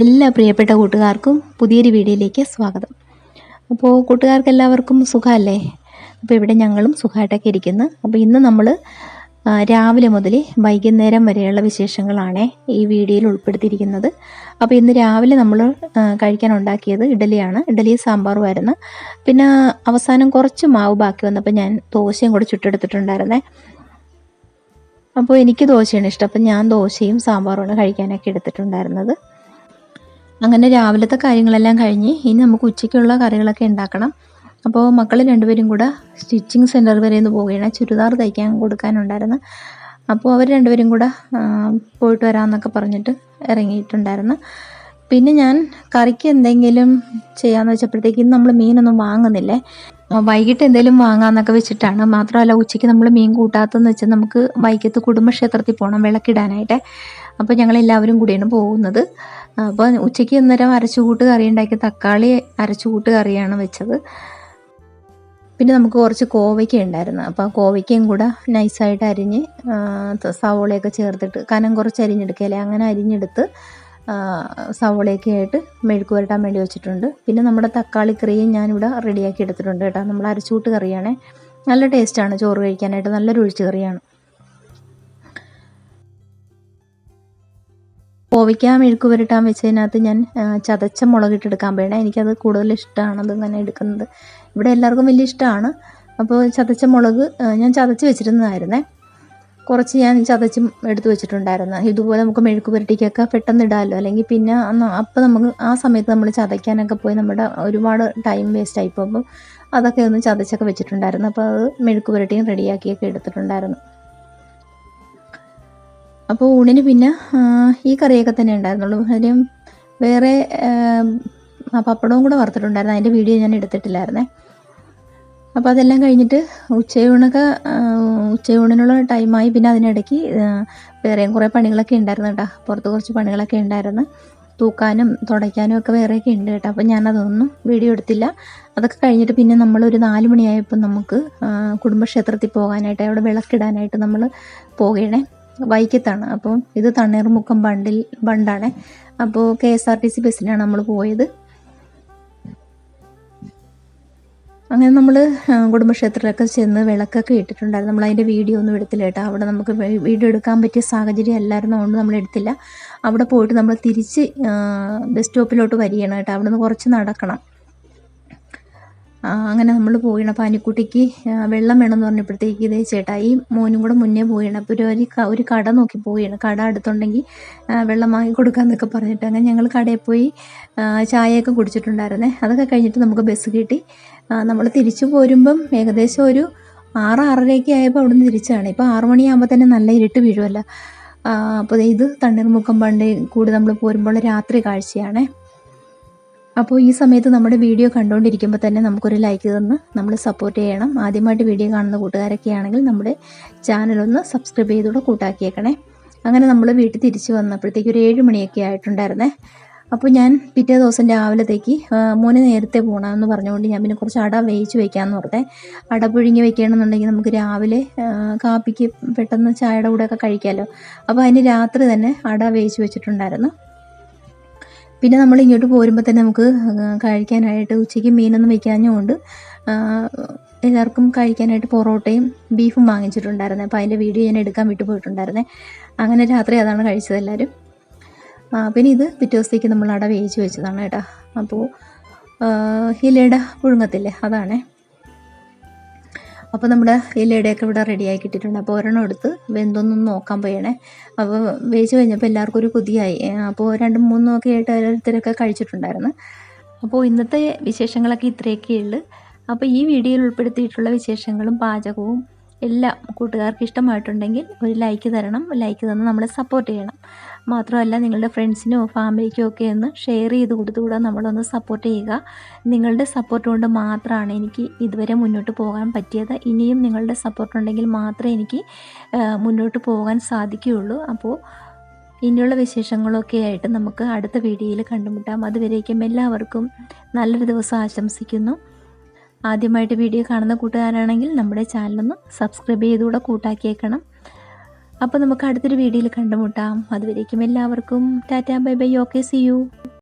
എല്ലാ പ്രിയപ്പെട്ട കൂട്ടുകാർക്കും പുതിയൊരു വീഡിയോയിലേക്ക് സ്വാഗതം. അപ്പോൾ കൂട്ടുകാർക്ക് എല്ലാവർക്കും സുഖമല്ലേ? അപ്പോൾ ഇവിടെ ഞങ്ങളും സുഖമായിട്ടൊക്കെ ഇരിക്കുന്നു. അപ്പോൾ ഇന്ന് നമ്മൾ രാവിലെ മുതൽ വൈകുന്നേരം വരെയുള്ള വിശേഷങ്ങളാണ് ഈ വീഡിയോയിൽ ഉൾപ്പെടുത്തിയിരിക്കുന്നത്. അപ്പോൾ ഇന്ന് രാവിലെ നമ്മൾ കഴിക്കാൻ ഉണ്ടാക്കിയത് ഇഡലിയാണ്. ഇഡലി സാമ്പാറുമായിരുന്നു പിന്നെ അവസാനം കുറച്ച് മാവ് ബാക്കി വന്നപ്പോൾ ഞാൻ ദോശയും കൂടെ ചുട്ടെടുത്തിട്ടുണ്ടായിരുന്നേ. അപ്പോൾ എനിക്ക് ദോശയാണ് ഇഷ്ടം. അപ്പം ഞാൻ ദോശയും സാമ്പാറുമാണ് കഴിക്കാനൊക്കെ എടുത്തിട്ടുണ്ടായിരുന്നത്. അങ്ങനെ രാവിലത്തെ കാര്യങ്ങളെല്ലാം കഴിഞ്ഞ് ഇനി നമുക്ക് ഉച്ചയ്ക്കുള്ള കറികളൊക്കെ ഉണ്ടാക്കണം. അപ്പോൾ മക്കൾ രണ്ടുപേരും കൂടെ സ്റ്റിച്ചിങ് സെന്റർ വരെ ഒന്ന് പോവുകയാണ്. ചുരിദാർ തയ്ക്കാൻ കൊടുക്കാനുണ്ടായിരുന്നു. അപ്പോൾ അവർ രണ്ടുപേരും കൂടെ പോയിട്ട് വരാമെന്നൊക്കെ പറഞ്ഞിട്ട് ഇറങ്ങിയിട്ടുണ്ടായിരുന്നു. പിന്നെ ഞാൻ കറിക്ക് എന്തെങ്കിലും ചെയ്യാമെന്ന് വെച്ചപ്പോഴത്തേക്ക് നമ്മൾ മീനൊന്നും വാങ്ങുന്നില്ലേ? വൈകിട്ട് എന്തെങ്കിലും വാങ്ങാന്നൊക്കെ വെച്ചിട്ടാണ്. മാത്രമല്ല ഉച്ചയ്ക്ക് നമ്മൾ മീൻ കൂട്ടാത്തെന്ന് വെച്ചാൽ നമുക്ക് വൈക്കത്ത് കുടുംബക്ഷേത്രത്തിൽ പോകണം വിളക്കിടാനായിട്ട്. അപ്പോൾ ഞങ്ങൾ എല്ലാവരും കൂടിയാണ് പോകുന്നത്. അപ്പോൾ ഉച്ചയ്ക്ക് അന്നേരം അരച്ചുകൂട്ട് കറി ഉണ്ടാക്കി തക്കാളി അരച്ചുകൂട്ട് കറിയാണ് വെച്ചത്. പിന്നെ നമുക്ക് കുറച്ച് കോവയ്ക്ക ഉണ്ടായിരുന്നു. അപ്പോൾ ആ കോവയ്ക്കയും കൂടെ നൈസായിട്ട് അരിഞ്ഞ് സവോളയൊക്കെ ചേർത്തിട്ട് കനം കുറച്ച് അരിഞ്ഞെടുക്കല്ലേ അങ്ങനെ അരിഞ്ഞെടുത്ത് സവോളയൊക്കെ ആയിട്ട് മെഴുക്ക് പുരട്ടാൻ വേണ്ടി വെച്ചിട്ടുണ്ട്. പിന്നെ നമ്മുടെ തക്കാളി കറിയും ഞാനിവിടെ റെഡിയാക്കി എടുത്തിട്ടുണ്ട് കേട്ടോ. നമ്മൾ അരച്ചൂട്ട് കറിയാണേ. നല്ല ടേസ്റ്റാണ് ചോറ് കഴിക്കാനായിട്ട്. നല്ലൊരു ഒഴിച്ച് കറിയാണ്. കോവയ്ക്ക മെഴുക്ക് പുരട്ടാൻ വെച്ചതിനകത്ത് ഞാൻ ചതച്ച മുളകിട്ടെടുക്കാൻ വേണം എനിക്കത് കൂടുതൽ ഇഷ്ടമാണ് അത് ഇങ്ങനെ എടുക്കുന്നത്. ഇവിടെ എല്ലാവർക്കും വലിയ ഇഷ്ടമാണ് അപ്പോൾ ചതച്ച മുളക് ഞാൻ ചതച്ച് വെച്ചിരുന്നതായിരുന്നേ. കുറച്ച് ഞാൻ ചതച്ചും എടുത്തു വെച്ചിട്ടുണ്ടായിരുന്നു. ഇതുപോലെ നമുക്ക് മെഴുക്ക് പുരട്ടിക്കൊക്കെ പെട്ടെന്ന് ഇടാമല്ലോ അല്ലെങ്കിൽ പിന്നെ അന്ന് അപ്പോൾ നമുക്ക് ആ സമയത്ത് നമ്മൾ ചതയ്ക്കാനൊക്കെ പോയി നമ്മുടെ ഒരുപാട് ടൈം വേസ്റ്റ് ആയിപ്പോൾ അപ്പം അതൊക്കെ ഒന്ന് ചതച്ചൊക്കെ വെച്ചിട്ടുണ്ടായിരുന്നു. അപ്പോൾ അത് മെഴുക്ക് പുരട്ടിയും റെഡിയാക്കിയൊക്കെ എടുത്തിട്ടുണ്ടായിരുന്നു. അപ്പോൾ ഊണിന് പിന്നെ ഈ കറിയൊക്കെ തന്നെ ഉണ്ടായിരുന്നുള്ളൂ. കാര്യം വേറെ പപ്പടവും കൂടെ വറുത്തിട്ടുണ്ടായിരുന്നു. അതിന്റെ വീഡിയോ ഞാൻ എടുത്തിട്ടില്ലായിരുന്നേ. അപ്പോൾ അതെല്ലാം കഴിഞ്ഞിട്ട് ഉച്ചയൂണൊക്കെ ഉച്ചയൂണിനുള്ള ടൈമായി പിന്നെ അതിനിടയ്ക്ക് വേറെയും കുറേ പണികളൊക്കെ ഉണ്ടായിരുന്നു കേട്ടോ. പുറത്ത് കുറച്ച് പണികളൊക്കെ ഉണ്ടായിരുന്നു. തൂക്കാനും തുടയ്ക്കാനും ഒക്കെ വേറെയൊക്കെ ഉണ്ട് കേട്ടോ. അപ്പോൾ ഞാനതൊന്നും വീഡിയോ എടുത്തില്ല. അതൊക്കെ കഴിഞ്ഞിട്ട് പിന്നെ നമ്മളൊരു നാല് മണിയായപ്പോൾ നമുക്ക് കുടുംബക്ഷേത്രത്തിൽ പോകാനായിട്ട് അവിടെ വിളക്കിടാനായിട്ട് നമ്മൾ പോകണേ. വൈക്കത്താണ്. അപ്പോൾ ഇത് തണ്ണീർമുക്കം ബണ്ടിൽ ബണ്ടാണ്. അപ്പോൾ K S R T C ബസ്സിനാണ് നമ്മൾ പോയത്. അങ്ങനെ നമ്മൾ കുടുംബക്ഷേത്രത്തിലൊക്കെ ചെന്ന് വിളക്കൊക്കെ ഇട്ടിട്ടുണ്ടായിരുന്നു. നമ്മൾ അതിന്റെ വീഡിയോ ഒന്നും എടുത്തില്ല കേട്ടോ. അവിടെ നമുക്ക് വീഡിയോ എടുക്കാൻ പറ്റിയ സാഹചര്യം അല്ലായിരുന്നതുകൊണ്ട് നമ്മൾ എടുത്തില്ല. അവിടെ പോയിട്ട് നമ്മൾ തിരിച്ച് ബസ് സ്റ്റോപ്പിലോട്ട് വരികയാണ് കേട്ടോ. അവിടെ നിന്ന് കുറച്ച് നടക്കണം. അങ്ങനെ നമ്മൾ പോയിണം. അപ്പോൾ അനിക്കുട്ടിക്ക് വെള്ളം വേണമെന്ന് പറഞ്ഞപ്പോഴത്തേക്ക് ഇതേ ചേട്ടാ ഈ മോനും കൂടെ മുന്നേ പോയിണം. അപ്പോൾ ഒരു ഒരു കട നോക്കി പോവുകയാണ് കട അടുത്തുണ്ടെങ്കിൽ വെള്ളം വാങ്ങി കൊടുക്കാമെന്നൊക്കെ പറഞ്ഞിട്ട്. അങ്ങനെ ഞങ്ങൾ കടയിൽ പോയി ചായയൊക്കെ കുടിച്ചിട്ടുണ്ടായിരുന്നേ. അതൊക്കെ കഴിഞ്ഞിട്ട് നമുക്ക് ബസ് കിട്ടി. നമ്മൾ തിരിച്ചു പോരുമ്പം ഏകദേശം ഒരു ആറ് ആറരയൊക്കെ ആയപ്പോൾ അവിടെ നിന്ന് തിരിച്ചാണ്. ഇപ്പോൾ ആറു മണിയാകുമ്പോൾ തന്നെ നല്ല ഇരുട്ട് വീഴുമല്ലോ അപ്പോൾ ഇത് തണ്ണീർമുക്കം പണ്ട് കൂടി നമ്മൾ പോരുമ്പോൾ രാത്രി കാഴ്ചയാണേ. അപ്പോൾ ഈ സമയത്ത് നമ്മുടെ വീഡിയോ കണ്ടുകൊണ്ടിരിക്കുമ്പോൾ തന്നെ നമുക്കൊരു ലൈക്ക് തന്ന് നമ്മൾ സപ്പോർട്ട് ചെയ്യണം. ആദ്യമായിട്ട് വീഡിയോ കാണുന്ന കൂട്ടുകാരൊക്കെ ആണെങ്കിൽ നമ്മുടെ ചാനലൊന്ന് സബ്സ്ക്രൈബ് ചെയ്തുകൂടെ കൂട്ടാക്കിയേക്കണേ. അങ്ങനെ നമ്മൾ വീട്ടിൽ തിരിച്ചു വന്നപ്പോഴത്തേക്ക് ഒരു ഏഴ് മണിയൊക്കെ ആയിട്ടുണ്ടായിരുന്നേ. അപ്പോൾ ഞാൻ പിറ്റേ ദിവസം രാവിലത്തേക്ക് മോന് നേരത്തെ പോകണമെന്ന് പറഞ്ഞുകൊണ്ട് ഞാൻ പിന്നെ കുറച്ച് അട വേവിച്ച് വെക്കാമെന്ന് പറഞ്ഞത് അട പുഴുങ്ങി വെക്കണമെന്നുണ്ടെങ്കിൽ നമുക്ക് രാവിലെ കാപ്പിക്ക് പെട്ടെന്ന് ചായയുടെ കൂടെയൊക്കെ കഴിക്കാമല്ലോ അപ്പോൾ അതിന് രാത്രി തന്നെ അട വേവിച്ച് വെച്ചിട്ടുണ്ടായിരുന്നു. പിന്നെ നമ്മൾ ഇങ്ങോട്ട് പോരുമ്പോൾ തന്നെ നമുക്ക് കഴിക്കാനായിട്ട് ഉച്ചയ്ക്ക് മീനൊന്നും വെക്കാഞ്ഞുകൊണ്ട് എല്ലാവർക്കും കഴിക്കാനായിട്ട് പൊറോട്ടയും ബീഫും വാങ്ങിച്ചിട്ടുണ്ടായിരുന്നേ. അപ്പോൾ അതിന്റെ വീഡിയോ ഞാൻ എടുക്കാൻ വിട്ടു പോയിട്ടുണ്ടായിരുന്നേ. അങ്ങനെ രാത്രി അതാണ് കഴിച്ചത് എല്ലാവരും പിന്നെ ഇത് പിറ്റേ ദിവസത്തേക്ക് നമ്മൾ അട വേവിച്ച് വെച്ചതാണ് കേട്ടോ. അപ്പോൾ ഇലയുടെ പുഴുങ്ങത്തില്ലേ? അതാണേ. അപ്പോൾ നമ്മുടെ ഇലയുടെയൊക്കെ ഇവിടെ റെഡിയായി കിട്ടിയിട്ടുണ്ട്. അപ്പോൾ ഒരെണ്ണം എടുത്ത് വെന്തൊന്നും നോക്കാൻ പോയണേ. അപ്പോൾ വേവിച്ച് കഴിഞ്ഞപ്പോൾ എല്ലാവർക്കും ഒരു കൊതിയായി. അപ്പോൾ രണ്ടും മൂന്നും ഒക്കെ ആയിട്ട് ഓരോരുത്തരൊക്കെ കഴിച്ചിട്ടുണ്ടായിരുന്നു. അപ്പോൾ ഇന്നത്തെ വിശേഷങ്ങളൊക്കെ ഇത്രയൊക്കെ ഉള്ളു. അപ്പോൾ ഈ വീഡിയോയിൽ ഉൾപ്പെടുത്തിയിട്ടുള്ള വിശേഷങ്ങളും പാചകവും എല്ലാം കൂട്ടുകാർക്ക് ഇഷ്ടമായിട്ടുണ്ടെങ്കിൽ ഒരു ലൈക്ക് തരണം. ലൈക്ക് തന്ന് നമ്മളെ സപ്പോർട്ട് ചെയ്യണം. മാത്രമല്ല നിങ്ങളുടെ ഫ്രണ്ട്സിനോ ഫാമിലിക്കോ ഒക്കെ ഒന്ന് ഷെയർ ചെയ്ത് കൊടുത്തുകൂടെ നമ്മളൊന്ന് സപ്പോർട്ട് ചെയ്യുക. നിങ്ങളുടെ സപ്പോർട്ട് കൊണ്ട് മാത്രമാണ് എനിക്ക് ഇതുവരെ മുന്നോട്ട് പോകാൻ പറ്റിയത്. ഇനിയും നിങ്ങളുടെ സപ്പോർട്ട് ഉണ്ടെങ്കിൽ മാത്രമേ എനിക്ക് മുന്നോട്ട് പോകാൻ സാധിക്കുകയുള്ളൂ. അപ്പോൾ ഇനിയുള്ള വിശേഷങ്ങളൊക്കെ ആയിട്ട് നമുക്ക് അടുത്ത വീഡിയോയിൽ കണ്ടുമുട്ടാം. അതുവരേക്കും എല്ലാവർക്കും നല്ലൊരു ദിവസം ആശംസിക്കുന്നു. ആദ്യമായിട്ട് വീഡിയോ കാണുന്ന കൂട്ടുകാരാണെങ്കിൽ നമ്മുടെ ചാനലൊന്ന് സബ്സ്ക്രൈബ് ചെയ്തുകൂടെ കൂട്ടാക്കിയേക്കണം. അപ്പോൾ നമുക്ക് അടുത്തൊരു വീഡിയോയിൽ കണ്ടുമുട്ടാം. അതുവരേക്കും എല്ലാവർക്കും. Tata bye bye. Okay see you.